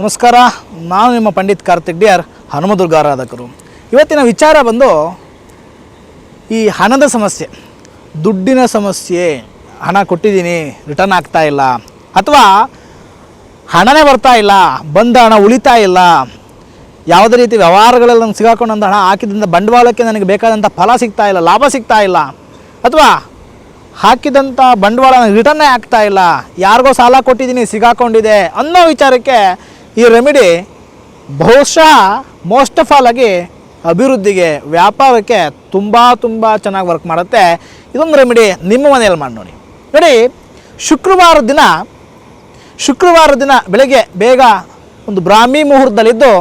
ನಮಸ್ಕಾರ, ನಾನು ನಿಮ್ಮ ಪಂಡಿತ್ ಕಾರ್ತಿಕ್ ಡಿಯರ್ ಹನುಮದುರ್ಗ ಆರಾಧಕರು. ಇವತ್ತಿನ ವಿಚಾರ ಬಂದು, ಈ ಹಣದ ಸಮಸ್ಯೆ, ದುಡ್ಡಿನ ಸಮಸ್ಯೆ, ಹಣ ಕೊಟ್ಟಿದ್ದೀನಿ, ರಿಟರ್ನ್ ಆಗ್ತಾ ಇಲ್ಲ, ಅಥವಾ ಹಣನೇ ಬರ್ತಾ ಇಲ್ಲ, ಬಂದ ಹಣ ಉಳಿತಾ ಇಲ್ಲ, ಯಾವುದೇ ರೀತಿ ವ್ಯವಹಾರಗಳಲ್ಲಿ ನಂಗೆ ಸಿಗಾಕೊಂಡಂಥ ಹಣ ಹಾಕಿದಂಥ ಬಂಡವಾಳಕ್ಕೆ ನನಗೆ ಬೇಕಾದಂಥ ಫಲ ಸಿಗ್ತಾ ಇಲ್ಲ, ಲಾಭ ಸಿಗ್ತಾ ಇಲ್ಲ, ಅಥವಾ ಹಾಕಿದಂಥ ಬಂಡವಾಳ ರಿಟರ್ನೇ ಆಗ್ತಾ ಇಲ್ಲ, ಯಾರಿಗೋ ಸಾಲ ಕೊಟ್ಟಿದ್ದೀನಿ, ಸಿಗಾಕೊಂಡಿದೆ ಅನ್ನೋ ವಿಚಾರಕ್ಕೆ ಈ ರೆಮಿಡಿ ಬಹುಶಃ ಮೋಸ್ಟ್ ಆಫ್ ಆಲ್ ಆಗಿ ಅಭಿವೃದ್ಧಿಗೆ, ವ್ಯಾಪಾರಕ್ಕೆ ತುಂಬ ತುಂಬ ಚೆನ್ನಾಗಿ ವರ್ಕ್ ಮಾಡುತ್ತೆ. ಇದೊಂದು ರೆಮಿಡಿ ನಿಮ್ಮ ಮನೆಯಲ್ಲಿ ಮಾಡಿ ನೋಡಿ. ನೋಡಿ, ಶುಕ್ರವಾರ ದಿನ ಶುಕ್ರವಾರ ದಿನ ಬೆಳಗ್ಗೆ ಬೇಗ ಒಂದು ಬ್ರಾಹ್ಮಿ ಮುಹೂರ್ತದಲ್ಲಿದ್ದು,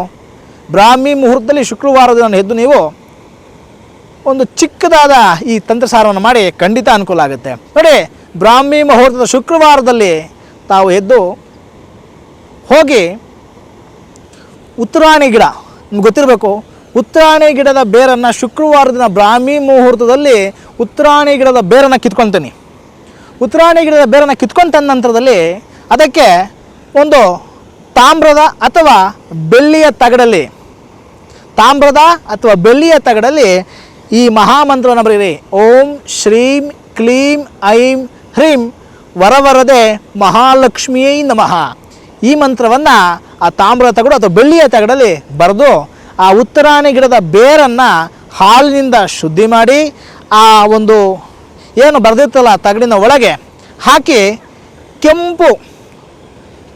ಬ್ರಾಹ್ಮಿ ಮುಹೂರ್ತದಲ್ಲಿ ಶುಕ್ರವಾರ ದಿನ ಎದ್ದು ನೀವು ಒಂದು ಚಿಕ್ಕದಾದ ಈ ತಂತ್ರಸಾರವನ್ನು ಮಾಡಿ ಖಂಡಿತ ಅನುಕೂಲ ಆಗುತ್ತೆ. ನೋಡಿ, ಬ್ರಾಹ್ಮಿ ಮುಹೂರ್ತದ ಶುಕ್ರವಾರದಲ್ಲಿ ತಾವು ಎದ್ದು ಹೋಗಿ ಉತ್ತರಾಣಿ ಗಿಡ. ನಿಮ್ಗೆ ಗೊತ್ತಿರಬೇಕು ಉತ್ತರಾಣಿ ಗಿಡದ ಬೇರನ್ನು ಶುಕ್ರವಾರ ದಿನ ಬ್ರಾಹ್ಮಿ ಮುಹೂರ್ತದಲ್ಲಿ ಉತ್ತರಾಣಿ ಗಿಡದ ಬೇರನ್ನು ಕಿತ್ಕೊಳ್ತೀನಿ ಉತ್ತರಾಣಿ ಗಿಡದ ಬೇರನ್ನು ಕಿತ್ಕೊಂಡ ನಂತರದಲ್ಲಿ ಅದಕ್ಕೆ ಒಂದು ತಾಮ್ರದ ಅಥವಾ ಬೆಳ್ಳಿಯ ತಗಡಲ್ಲಿ, ತಾಮ್ರದ ಅಥವಾ ಬೆಳ್ಳಿಯ ತಗಡಲ್ಲಿ ಈ ಮಹಾಮಂತ್ರವನ್ನು ಬರೀರಿ. ಓಂ ಶ್ರೀಂ ಕ್ಲೀಂ ಐಂ ಹ್ರೀಂ ವರವರದೆ ಮಹಾಲಕ್ಷ್ಮಿಯೈ ನಮಃ. ಈ ಮಂತ್ರವನ್ನು ಆ ತಾಮ್ರ ತಗಡು ಅಥವಾ ಬೆಳ್ಳಿಯ ತಗಡಲ್ಲಿ ಬರೆದು ಆ ಉತ್ತರಾಣಿ ಗಿಡದ ಬೇರನ್ನು ಹಾಲಿನಿಂದ ಶುದ್ಧಿ ಮಾಡಿ ಆ ಒಂದು ಏನು ಬರೆದಿರ್ತಲ್ಲ ಆ ತಗಡಿನ ಒಳಗೆ ಹಾಕಿ ಕೆಂಪು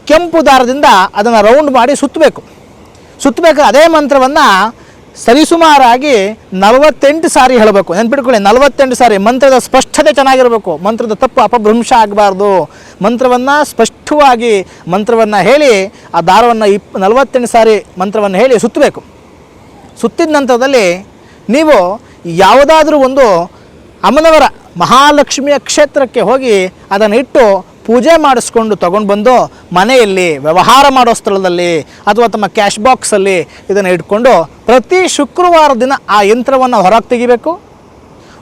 ಕೆಂಪು ದಾರದಿಂದ ಅದನ್ನು ರೌಂಡ್ ಮಾಡಿ ಸುತ್ತಬೇಕು. ಸುತ್ತಬೇಕು. ಅದೇ ಮಂತ್ರವನ್ನು ಸರಿಸುಮಾರಾಗಿ ನಲವತ್ತೆಂಟು ಸಾರಿ ಹೇಳಬೇಕು. ನೆನ್ಪಿಟ್ಕೊಳ್ಳಿ, ನಲವತ್ತೆಂಟು ಸಾರಿ. ಮಂತ್ರದ ಸ್ಪಷ್ಟತೆ ಚೆನ್ನಾಗಿರಬೇಕು. ಮಂತ್ರದ ತಪ್ಪು ಅಪಭ್ರಂಶ ಆಗಬಾರ್ದು. ಮಂತ್ರವನ್ನು ಸ್ಪಷ್ಟವಾಗಿ ಮಂತ್ರವನ್ನು ಹೇಳಿ, ಆ ದಾರವನ್ನು ಇಪ್, ನಲವತ್ತೆಂಟು ಸಾರಿ ಮಂತ್ರವನ್ನು ಹೇಳಿ ಸುತ್ತಬೇಕು. ಸುತ್ತಿದ ನಂತರದಲ್ಲಿ ನೀವು ಯಾವುದಾದ್ರೂ ಒಂದು ಅಮ್ಮನವರ ಮಹಾಲಕ್ಷ್ಮಿಯ ಕ್ಷೇತ್ರಕ್ಕೆ ಹೋಗಿ ಅದನ್ನು ಇಟ್ಟು ಪೂಜೆ ಮಾಡಿಸ್ಕೊಂಡು ತಗೊಂಡು ಬಂದು ಮನೆಯಲ್ಲಿ ವ್ಯವಹಾರ ಮಾಡೋ ಸ್ಥಳದಲ್ಲಿ ಅಥವಾ ತಮ್ಮ ಕ್ಯಾಶ್ ಬಾಕ್ಸಲ್ಲಿ ಇದನ್ನು ಇಟ್ಕೊಂಡು ಪ್ರತಿ ಶುಕ್ರವಾರ ದಿನ ಆ ಯಂತ್ರವನ್ನು ಹೊರಗೆ ತೆಗಿಬೇಕು.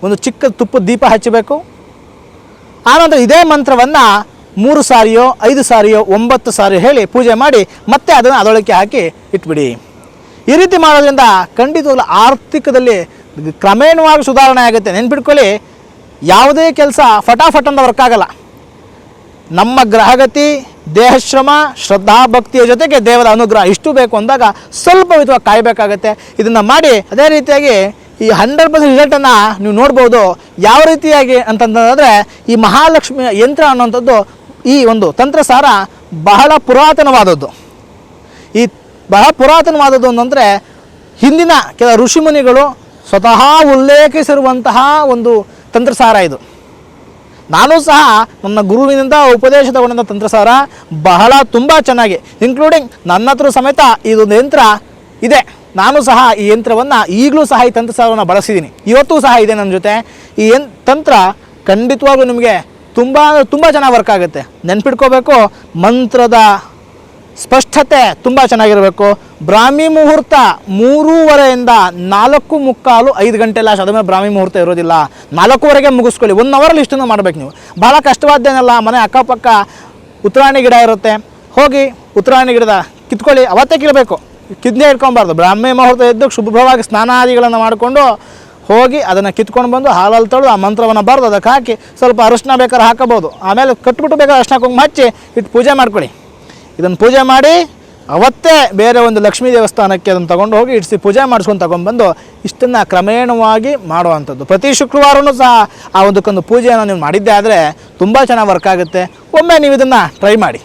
ಒಂದು ಚಿಕ್ಕ ತುಪ್ಪದ ದೀಪ ಹಚ್ಚಬೇಕು ಆನಂತರ ಇದೇ ಮಂತ್ರವನ್ನು ಮೂರು ಸಾರಿಯೋ, ಐದು ಸಾರಿಯೋ, ಒಂಬತ್ತು ಸಾರಿ ಹೇಳಿ ಪೂಜೆ ಮಾಡಿ ಮತ್ತೆ ಅದನ್ನು ಅದೊಳಕ್ಕೆ ಹಾಕಿ ಇಟ್ಬಿಡಿ. ಈ ರೀತಿ ಮಾಡೋದ್ರಿಂದ ಖಂಡಿತವಾಗ್ಲೂ ಆರ್ಥಿಕದಲ್ಲಿ ಕ್ರಮೇಣವಾಗಿ ಸುಧಾರಣೆ ಆಗುತ್ತೆ. ನೆನ್ಪಿಟ್ಕೊಳ್ಳಿ, ಯಾವುದೇ ಕೆಲಸ ಫಟಾಫಟ್ ಅಂತ ವರ್ಕ್ ಆಗಲ್ಲ. ನಮ್ಮ ಗ್ರಹಗತಿ, ದೇಹಶ್ರಮ ಶ್ರದ್ಧಾ ಭಕ್ತಿಯ ಜೊತೆಗೆ ದೇವರ ಅನುಗ್ರಹ ಇಷ್ಟು ಬೇಕು ಅಂದಾಗ ಸ್ವಲ್ಪ ವಿಧವಾಗಿ ಕಾಯಬೇಕಾಗತ್ತೆ. ಇದನ್ನು ಮಾಡಿ ಅದೇ ರೀತಿಯಾಗಿ ಈ ಹಂಡ್ರೆಡ್ ಪರ್ಸೆಂಟ್ ರಿಸಲ್ಟನ್ನು ನೀವು ನೋಡ್ಬೋದು. ಯಾವ ರೀತಿಯಾಗಿ ಅಂತಂದರೆ ಈ ಮಹಾಲಕ್ಷ್ಮಿ ಯಂತ್ರ ಅನ್ನುವಂಥದ್ದು ಈ ಒಂದು ತಂತ್ರಸಾರ ಬಹಳ ಪುರಾತನವಾದದ್ದು. ಈ ಬಹಳ ಪುರಾತನವಾದದ್ದು ಅಂತಂದರೆ ಹಿಂದಿನ ಕೆಲ ಋಷಿಮುನಿಗಳು ಸ್ವತಃ ಉಲ್ಲೇಖಿಸಿರುವಂತಹ ಒಂದು ತಂತ್ರಸಾರ ಇದು. ನಾನು ಸಹ ನನ್ನ ಗುರುವಿನಿಂದ ಉಪದೇಶ ತಗೊಂಡಂಥ ತಂತ್ರಸಾರ ಬಹಳ ತುಂಬ ಚೆನ್ನಾಗಿ ಇನ್ಕ್ಲೂಡಿಂಗ್ ನನ್ನ ಹತ್ರ ಸಮೇತ ಇದೊಂದು ಯಂತ್ರ ಇದೆ. ನಾನು ಸಹ ಈ ಯಂತ್ರವನ್ನು ಈಗಲೂ ಸಹ ಈ ತಂತ್ರಸಾರವನ್ನು ಬಳಸಿದ್ದೀನಿ ಇವತ್ತೂ ಸಹ ಇದೆ ನನ್ನ ಜೊತೆ. ಈ ಯನ್ ತಂತ್ರ ಖಂಡಿತವಾಗೂ ನಿಮಗೆ ತುಂಬ ತುಂಬ ಚೆನ್ನಾಗಿ ವರ್ಕ್ ಆಗುತ್ತೆ. ನೆನ್ಪಿಟ್ಕೋಬೇಕು, ಮಂತ್ರದ ಸ್ಪಷ್ಟತೆ ತುಂಬ ಚೆನ್ನಾಗಿರಬೇಕು. ಬ್ರಾಹ್ಮಿ ಮುಹೂರ್ತ ಮೂರೂವರೆಯಿಂದ ನಾಲ್ಕು ಮುಕ್ಕಾಲು ಐದು ಗಂಟೆ ಲಾಸ್ಟ್. ಅದಾದ್ಮೇಲೆ ಬ್ರಾಹ್ಮಿ ಮುಹೂರ್ತ ಇರೋದಿಲ್ಲ. ನಾಲ್ಕೂವರೆಗೆ ಮುಗಿಸ್ಕೊಳ್ಳಿ. ಒನ್ ಅವರಲ್ಲಿ ಇಷ್ಟನ್ನು ಮಾಡಬೇಕು ನೀವು. ಭಾಳ ಕಷ್ಟವಾದ್ದೇನಲ್ಲ, ಮನೆ ಅಕ್ಕಪಕ್ಕ ಉತ್ತರಾಣಿ ಗಿಡ ಇರುತ್ತೆ. ಹೋಗಿ ಉತ್ತರಾಣಿ ಗಿಡದ ಕಿತ್ಕೊಳ್ಳಿ. ಅವತ್ತೇ ಕೀಳಬೇಕು ಕಿದ್ನೆ ಇಟ್ಕೊಬಾರ್ದು ಬ್ರಾಹ್ಮಿ ಮುಹೂರ್ತ ಎದ್ದು ಶುಭ್ರವಾಗಿ ಸ್ನಾನಾದಿಗಳನ್ನು ಮಾಡಿಕೊಂಡು ಹೋಗಿ ಅದನ್ನು ಕಿತ್ಕೊಂಡು ಬಂದು ಹಾಲಲ್ಲಿ ತೊಳೆದು ಆ ಮಂತ್ರವನ್ನು ಬರೆದು ಅದಕ್ಕೆ ಹಾಕಿ ಸ್ವಲ್ಪ ಅರಿಶಿನ ಬೇಕಾದ್ರೆ ಹಾಕಬೋದು ಆಮೇಲೆ ಕಟ್ಬಿಟ್ಟು ಬೇಕಾದ್ರೆ ಅರಿಶಿನ ಕುಂಕುಮ ಹಚ್ಚಿ ಇಟ್ಟು ಪೂಜೆ ಮಾಡ್ಕೊಳ್ಳಿ. ಇದನ್ನು ಪೂಜೆ ಮಾಡಿ ಅವತ್ತೇ ಬೇರೆ ಒಂದು ಲಕ್ಷ್ಮೀ ದೇವಸ್ಥಾನಕ್ಕೆ ಅದನ್ನು ತಗೊಂಡು ಹೋಗಿ ಇಡಿಸಿ ಪೂಜೆ ಮಾಡಿಸ್ಕೊಂಡು ತಗೊಂಡ್ಬಂದು ಇಷ್ಟನ್ನು ಕ್ರಮೇಣವಾಗಿ ಮಾಡುವಂಥದ್ದು. ಪ್ರತಿ ಶುಕ್ರವಾರವೂ ಸಹ ಆ ಒಂದಕ್ಕೊಂದು ಪೂಜೆಯನ್ನು ನೀವು ಮಾಡಿದ್ದೆ ಆದರೆ ತುಂಬ ಚೆನ್ನಾಗಿ ವರ್ಕ್ ಆಗುತ್ತೆ. ಒಮ್ಮೆ ನೀವು ಇದನ್ನು ಟ್ರೈ ಮಾಡಿ.